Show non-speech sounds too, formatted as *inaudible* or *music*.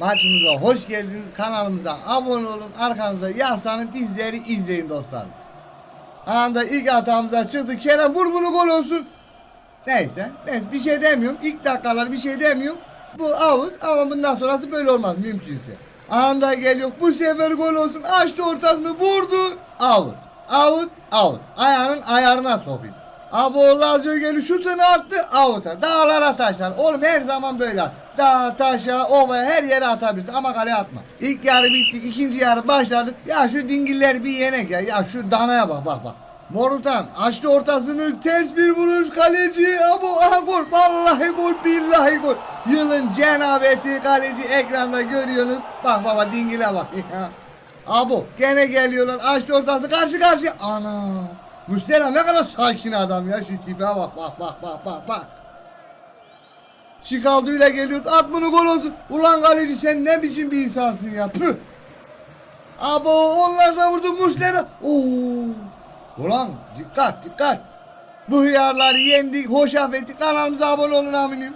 Maçımıza hoş geldiniz. Kanalımıza abone olun. Arkanıza yaslanın bizleri izleyin dostlarım. Anda ilk hatamıza çıktı. Kerem vur bunu gol olsun. Neyse. Neyse bir şey demiyorum. İlk dakikalar bir şey demiyorum. Bu out ama bundan sonrası böyle olmaz mümkünse. Anda geliyor. Bu sefer gol olsun. Açtı ortasını vurdu. Out. Out. Out. Ayağının ayarına sokayım. Abo Lazio geliyor şutunu attı out'a. Dağlara taşlar. Oğlum her zaman böyle at. Dağa, taşa, ovaya her yere atabilirsin ama kaleye atma. İlk yarı bitti. ikinci yarı başladı. Ya şu dingiller bir yenek ya. Ya şu danaya bak bak bak. Morutan açtı ortasını ters bir vuruş kaleci Abu aha gol vallahi gol billahi gol yılın cenabeti kaleci ekranda görüyorsunuz bak baba dingile bak *laughs* ya Abu gene geliyorlar açtı ortası karşı karşıya ana Müşteri ne kadar sakin adam ya şu tipe bak bak bak bak bak bak Şikalduyla geliyoruz at bunu gol olsun ulan kaleci sen ne biçim bir insansın ya Tüh. Abo onlar da vurdu Muslera. Oo. Ulan dikkat dikkat. Bu hıyarları yendik, hoş affettik. Kanalımıza abone olun aminim.